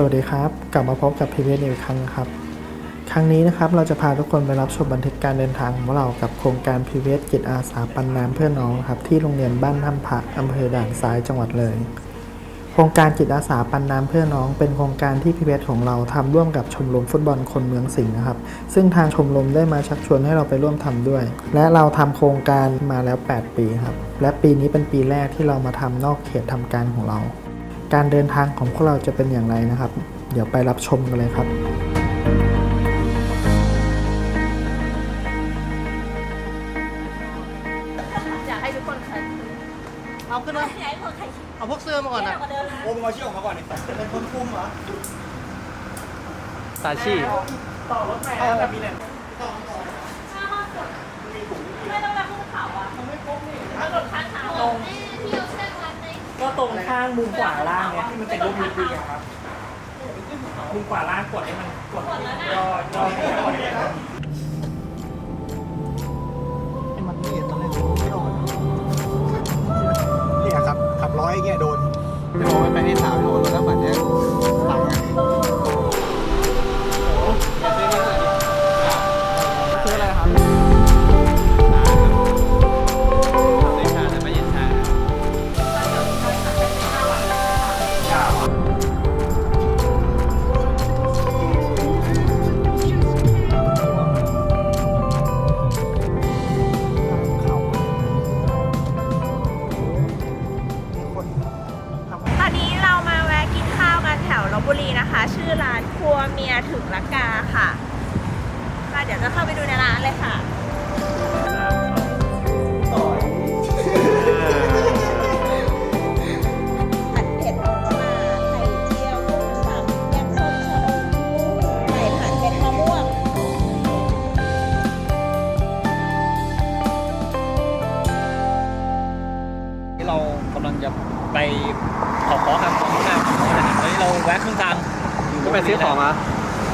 สวัสดีครับ กลับมาพบกับพีเวสอีกครั้งนะครับ ครั้งนี้นะครับเราจะพาทุกคนไปรับชมบันทึกการเดินทางของเรากับโครงการพีเวสจิตอาสาปันน้ำเพื่อน้องครับที่โรงเรียนบ้านถ้ำผักอำเภอด่านซ้ายจังหวัดเลย โครงการจิตอาสาปันน้ำเพื่อน้อง เป็นโครงการที่พีเวสของเราทำร่วมกับชมรมฟุตบอลคนเมืองสิงห์นะครับ ซึ่งทางชมรมได้มาชักชวนให้เราไปร่วมทำด้วย และเราทำโครงการมาแล้ว 8 ปีครับและปีนี้เป็นปีแรกที่เรามาทำนอกเขตทำการของเรา การเดินทางของพวกเราจะเป็นอย่างไรนะครับ เดี๋ยวไปรับชมกันเลยครับอยากให้ทุกคนใครเอาขึ้นมาอยากให้ทุกคนใครเอาพวกเสื้อมาก่อนนะมาเดินโอ้มึงเอาเชือกออกมาก่อนดิเป็นคนคุมเหรอตาชีต่อรถไฟแล้วแบบนี้เนี่ย ไม่ต้องรับขึ้นเขาอะมันไม่ครบนี่ถนนข้างทางลง ก็ ตรงข้างมุมขวาล่างเนี่ยที่มันเป็นรูปนิ้วดีอะครับมุมขวาล่างกดให้มันกดย่อย่อให้มันมันนี่ตอนแรกไม่ออกเนี่ยครับขับร้อยอย่างเงี้ยโดนไม่บอกว่าไปที่สาวโดนแล้วบัดเนี้ย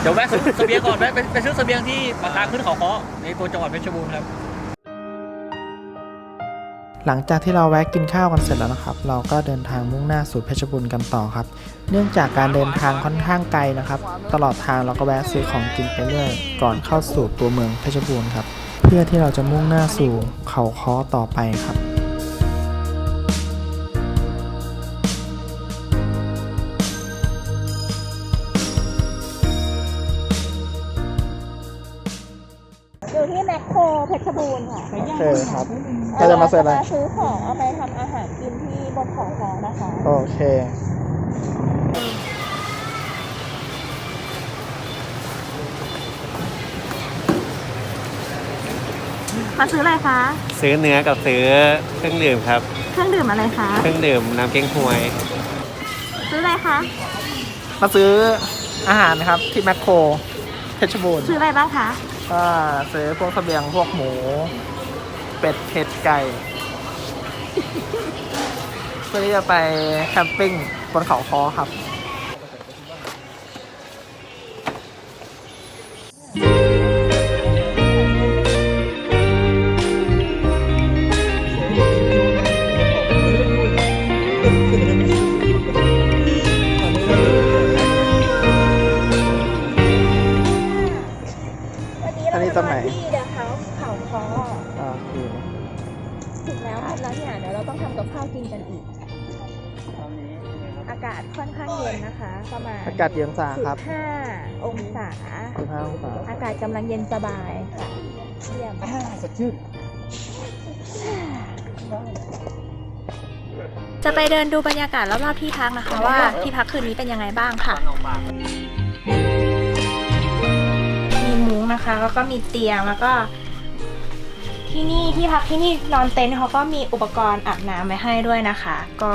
เดี๋ยวแวะซื้อเสบียงก่อนแวะไปไปซื้อเสบียงที่ปากทางขึ้นเขาเคาะในตัวจังหวัดเพชรบูรณ์ครับ หลังจากที่เราแวะกินข้าวกันเสร็จแล้วนะครับ เราก็เดินทางมุ่งหน้าสู่เพชรบูรณ์กันต่อครับ เนื่องจากการเดินทางค่อนข้างไกลนะครับ ตลอดทางเราก็แวะซื้อของกินไปเรื่อยก่อนเข้าสู่ตัวเมืองเพชรบูรณ์ครับ เพื่อที่เราจะมุ่งหน้าสู่เขาค้อต่อไปครับ ครับเราจะมาเสิร์ฟอะไร ซื้อของเอาไปทำอาหารกินที่บนเขาคอนะคะ โอเค มาซื้ออะไรคะ ซื้อเนื้อกับซื้อเครื่องดื่มครับ เครื่องดื่มอะไรคะ เครื่องดื่มน้ำเก้งฮวย ซื้ออะไรคะ มาซื้ออาหารครับที่แมคโครเพชรบูรณ์ซื้ออะไรบ้างคะ ก็ซื้อพวกเสบียงพวกหมู เป็ดเผ็ดไก่เพื่อที่จะไปแคมปิ้งบนเขาคอครับอันนี้ตรงไหนที่เดอะเฮาส์เขาคอโอ ถึงแล้วครับแล้วเนี่ยเดี๋ยวเราต้องทำกับข้าวกินกันอีก อากาศค่อนข้างเย็นนะคะ ประมาณอากาศเย็นสาครับ15องศา15องศาอากาศกำลังเย็นสบายค่ะเยี่ยมสดชื่นจะไปเดินดูบรรยากาศรอบๆที่พักนะคะว่าที่พักคืนนี้เป็นยังไงบ้างค่ะ มีมุ้งนะคะแล้วก็มีเตียงแล้วก็ ที่นี่ที่พักที่นี่นอนเต็นท์เขาก็มีอุปกรณ์อาบน้ำไว้ให้ด้วยนะคะ ก็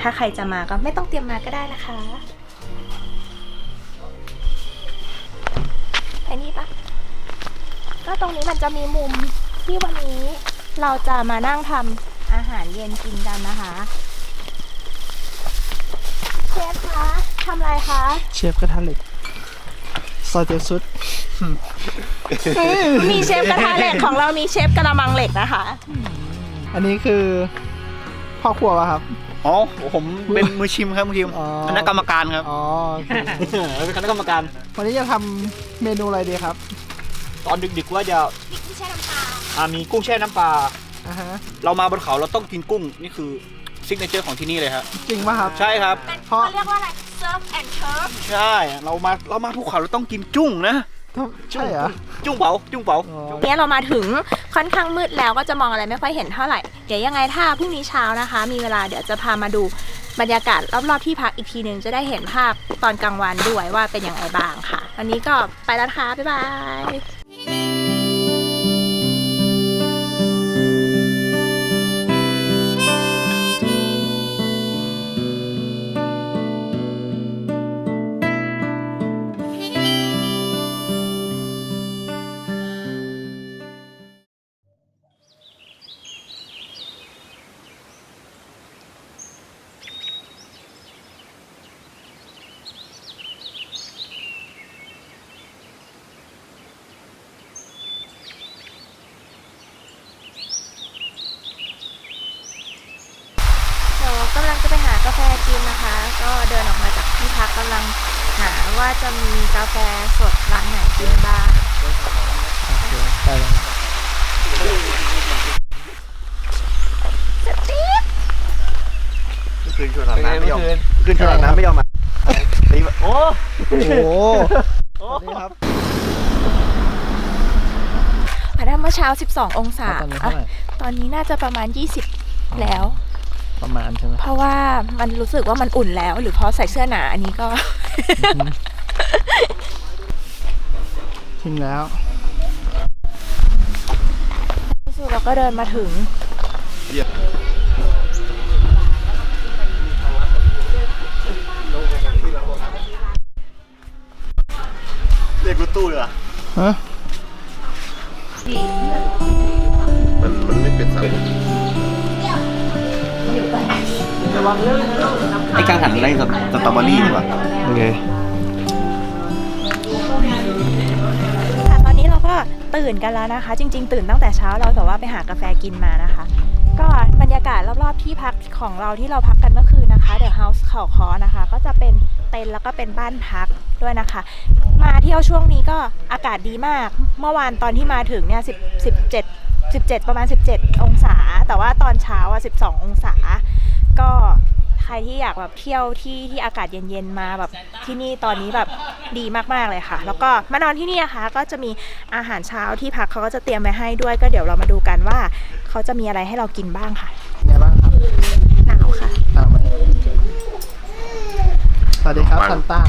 ถ้าใครจะมาก็ไม่ต้องเตรียมมาก็ได้นะคะไอ้นี่ปะก็ตรงนี้มันจะมีมุมที่วันนี้เราจะมานั่งทำอาหารเย็นกินกันนะคะเชฟคะทำอะไรคะ เชฟกระทะเหล็กซอยเจสุด มีเชฟกระทะเหล็กของเรามีเชฟกระมังเหล็กนะคะ อันนี้คือพ่อครัวป่ะครับ อ๋อ ผมเป็นมือชิมครับมือชิมอ๋อ คณะกรรมการครับอ๋อโอเคเป็นคณะกรรมการ วันนี้จะทำเมนูอะไรดีครับตอนดึกๆว่าจะอ่ามีกุ้งแช่น้ำปลา อ่าฮะเรามาบนเขาเราต้องกินกุ้งนี่คือซิกเนเจอร์ของที่นี่เลยครับ จริงป่ะครับ ใช่ครับ เพราะเขาเรียกว่าอะไร surf and turf ใช่ เรามาเรามาภูเขาเราต้องกินจุ้งนะ ใช่เหรอ จุ้งเผาจุ้งเผาอ๋อเนี่ยเรามาถึงค่อนข้างมืดแล้วก็จะมองอะไรไม่ค่อยเห็นเท่าไหร่ เดี๋ยวยังไงถ้าพรุ่งนี้เช้านะคะ มีเวลาเดี๋ยวจะพามาดูบรรยากาศรอบๆที่พักอีกทีหนึ่งจะได้เห็นภาพตอนกลางวันด้วยว่าเป็นยังไงบ้างค่ะ วันนี้ก็ไปแล้วนะคะบ๊ายบาย กาแฟกินนะคะ ก็เดินออกมาจากที่พักกำลังหาว่าจะมีกาแฟสดร้านไหนกินบ้างไปแล้วคืนชวนอาบน้ำไม่ยอมขึ้นขนาดน้ำไม่ยอมมาตีแบบโอ้โอ้โหสวัสดีครับพอได้เมื่อเช้า 12 องศา ตอนนี้เท่าไหร่ ตอนนี้น่าจะประมาณ 20 แล้ว ประมาณใช่ไหมเพราะว่ามันรู้สึกว่ามันอุ่นแล้ว หรือเพราะใส่เสื้อหนาอันนี้ก็ถึงแล้วที่สุดเราก็เดินมาถึงเรียกรถตู้เลยเหรอฮะมันมันไม่เป็นสาย ไอ้กางหันอะไรสตรอเบอรี่ใช่ป่ะโอเคค่ะตอนนี้เราก็ตื่นกันแล้วนะคะ จริง ๆ ตื่นตั้งแต่เช้าเราแต่ว่าไปหากาแฟกินมานะคะ ก็บรรยากาศรอบๆที่พักของเราที่เราพักกันเมื่อคืนนะคะเดอะเฮาส์เขาคอนะคะ ก็จะเป็นเต็นท์แล้วก็เป็นบ้านพักด้วยนะคะ มาเที่ยวช่วงนี้ก็อากาศดีมาก เมื่อวานตอนที่มาถึงเนี่ย10 17 17 ประมาณ 17 องศา แต่ว่าตอนเช้าอะ12 องศา ก็ใครที่อยากแบบเที่ยวที่ที่อากาศเย็นๆมาแบบที่นี่ตอนนี้แบบดีมากๆเลยค่ะ แล้วก็มานอนที่นี่นะคะก็จะมีอาหารเช้าที่พักเขาก็จะเตรียมไว้ให้ด้วย ก็เดี๋ยวเรามาดูกันว่าเขาจะมีอะไรให้เรากินบ้างค่ะไงบ้างครับหนาวค่ะตามมาสวัสดีครับซันต้า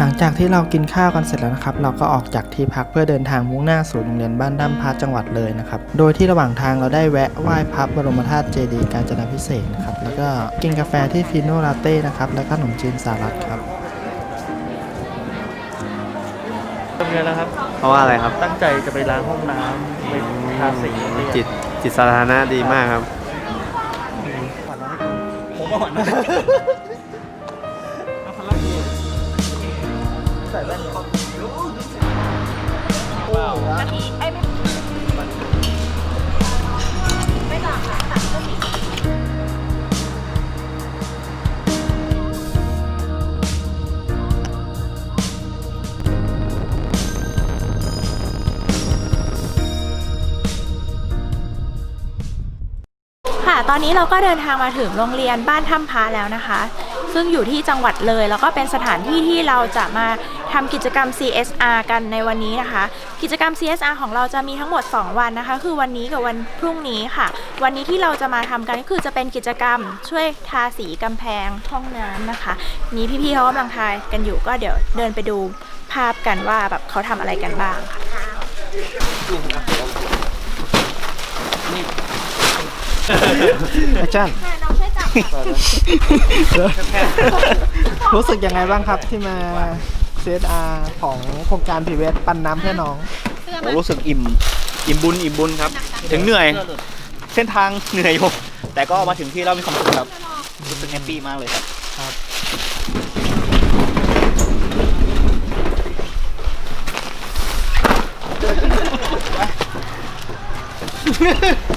หลังจากที่เรากินข้าวกันเสร็จแล้วนะครับ เราก็ออกจากที่พักเพื่อเดินทางมุ่งหน้าสู่โรงเรียนบ้านด้ามพระจังหวัดเลยนะครับ โดยที่ระหว่างทางเราได้แวะไหว้พระบรมธาตุเจดีย์กาญจนาพิเศษกนะครับ แล้วก็กินกาแฟที่ฟิโนลาเต้นะครับ แล้วก็ขนมจีนสาลัดครับทำงานแล้วครับ เพราะว่าอะไรครับ ตั้งใจจะไปล้างห้องน้ำไปทาสีจิตจิตสาธารณะดีมากครับ ผมก็หวั่นนะกะ ตอนนี้เราก็เดินทางมาถึงโรงเรียนบ้านถ้ำพาแล้วนะคะ ซึ่งอยู่ที่จังหวัดเลย แล้วก็เป็นสถานที่ที่เราจะมาทำกิจกรรม CSR กันในวันนี้นะคะ กิจกรรม CSR ของเราจะมีทั้งหมด 2 วันนะคะ คือวันนี้กับวันพรุ่งนี้ค่ะ วันนี้ที่เราจะมาทำกันก็คือจะเป็นกิจกรรมช่วยทาสีกำแพงห้องน้ำนะคะ นี้พี่ๆเขากำลังทายกันอยู่ก็เดี๋ยวเดินไปดูภาพกันว่าแบบเขาทำอะไรกันบ้างค่ะ อาจารย์น้องช่วยจับรู้สึกยังไงบ้างครับที่มา CSR ของโครงการพีเวสปันน้ำเพื่อน้องผมรู้สึกอิ่มอิ่มบุญอิ่มบุญครับ ถึงเหนื่อย เส้นทางเหนื่อยอยู่แต่ก็มาถึงที่เรามีความสุขครับรู้สึกแฮปปี้มากเลยครับครับเ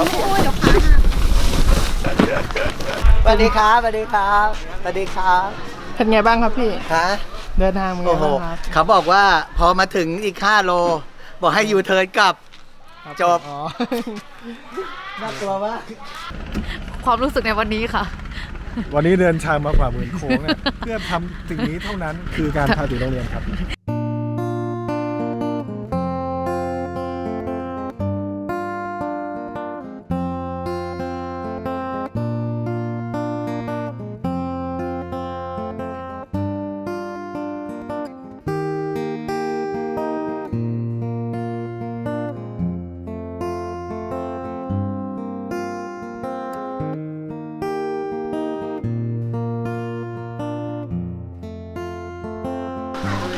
สวัสดีครับสวัสดีครับสวัสดีครับเป็นไงบ้างครับพี่ ฮะเดินทางเป็นไงโอ้โหบ้างครับเขาบอกว่าพอมาถึงอีก5โล บอกให้ยูเทิร์นกลับ ครับจบ อ๋อ น่ากลัวมากความรู้สึกในวันนี้ค่ะ วันนี้เดินทางมากว่าหมื่นโค้งอะเพื่อทำสิ่งนี้เท่านั้นคือการพาถึงโรงเรียนครับ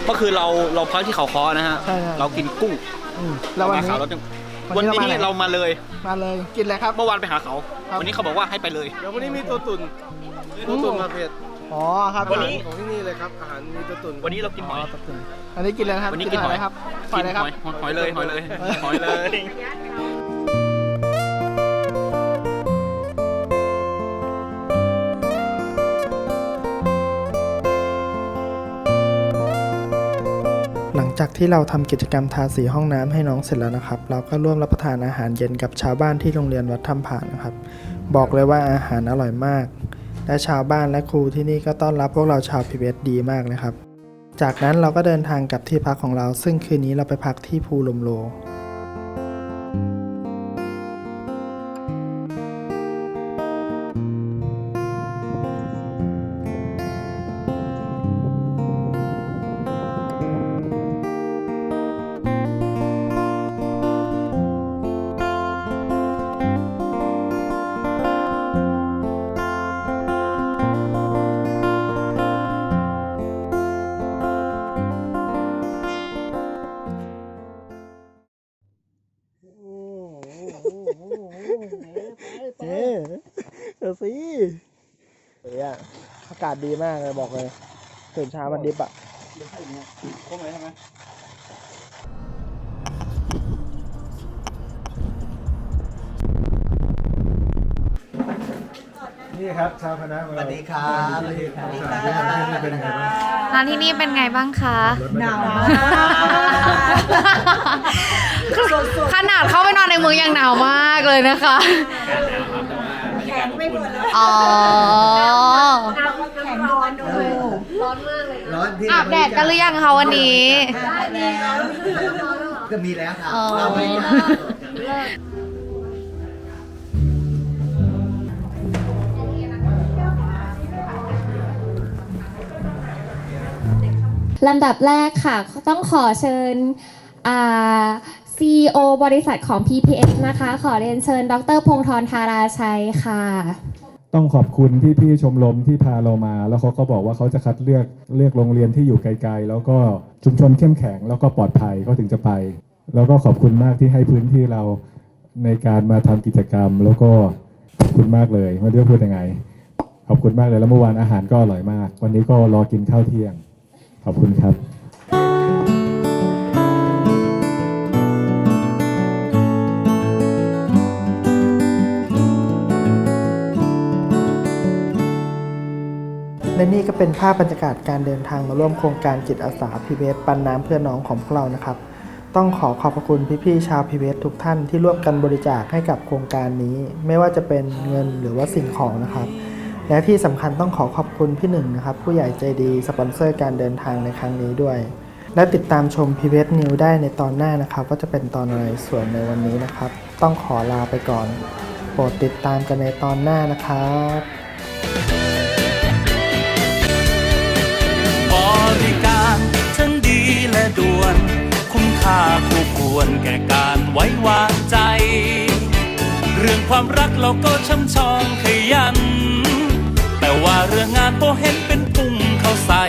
เมื่อคืนเราเราพักที่เขาคอนะฮะ ใช่ใช่ เรากินกุ้งอืมแล้ววันมานี้ขาวเราจะวัวันนนี้นี้เรามาไหนเรามาเลย มาเลยกินอะไรครับ เมื่อวานไปหาเขา ครับ วันนี้เขาบอกว่าให้ไปเลย เดี๋ยววันนี้มีตัวตุ่นตัวตุ่นมาเผ็ดอ๋อครับวันนี้ ของที่นี่เลยครับ อาหารมีตัวตุ่นวันนี้เรากินหอยตับตึงอันนี้กินอะไรนะครับวันนี้กินหอยอะไรครับหอยอะไรครับกินหอยหอยเลยหอยเลยหอยเลย หลังจากที่เราทำกิจกรรมทาสีห้องน้ำให้น้องเสร็จแล้วนะครับ เราก็ร่วมรับประทานอาหารเย็นกับชาวบ้านที่โรงเรียนวัดถ้ำผานะครับ บอกเลยว่าอาหารอร่อยมาก และชาวบ้านและครูที่นี่ก็ต้อนรับพวกเราชาวพีเวสดีมากนะครับ จากนั้นเราก็เดินทางกลับที่พักของเรา ซึ่งคืนนี้เราไปพักที่ภูลมโล เดี๋ยวสิเฮ้ยอะอากาศดีมากเลยบอกเลยตื่นเช้ามันดิบอะนี่ครับชาวคณะสวัสดีครับสวัสดีครับเป็นยังไงบ้างร้านที่นี่เป็นไงบ้างคะหนาวขนาดเข้าไปนอนในเมืองยังหนาวมากเลยนะคะแข็ง ไปหมดแล้วอ๋อร้อนที่อาบแดดกันหรือยังคะวันนี้ก็มีแล้วครับอ๋อเราไม่ได้ลำดับแรกค่ะ ต้องขอเชิญอ่า CEO บริษัทของ PPS นะคะ ขอเรียนเชิญ ดรพงธรธาราชัยค่ะ ต้องขอบคุณพี่ๆชมรมที่พาเรามา แล้วเขาก็บอกว่าเขาจะคัดเลือกเลือกโรงเรียนที่อยู่ไกลๆ แล้วก็ชุมชนเข้มแข็ง แล้วก็ปลอดภัยเขาถึงจะไป แล้วก็ขอบคุณมากที่ให้พื้นที่เราในการมาทำกิจกรรม แล้วก็ขอบคุณมากเลยไม่รู้จะพูดยังไง ขอบคุณมากเลยแล้วเมื่อวานอาหารก็อร่อยมาก วันนี้ก็รอกินข้าวเที่ยง ขอบคุณครับ นี่ก็เป็นภาพบรรยากาศการเดินทางมาร่วมโครงการจิตอาสาพีเวสปันน้ำเพื่อน้องของพวกเรานะครับ ต้องขอขอบพระคุณพี่ๆชาวพีเวสทุกท่านที่ร่วมกันบริจาคให้กับโครงการนี้ ไม่ว่าจะเป็นเงินหรือว่าสิ่งของนะครับ และที่สำคัญต้องขอขอบคุณพี่หนึ่งนะครับ ผู้ใหญ่ใจดีสปอนเซอร์การเดินทางในครั้งนี้ด้วย และติดตามชมพีเวสนิวได้ในตอนหน้านะครับ ว่าจะเป็นตอนอะไรส่วนในวันนี้นะครับ ต้องขอลาไปก่อนโปรดติดตามกันในตอนหน้านะครับบ ด่วน คุ้มค่าคู่ควรแก่การไว้วางใจ เรื่องความรักเราก็ช่ำชองขยัน แต่ว่าเรื่องงานก็เห็นเป็นพุ่งเข้าใส่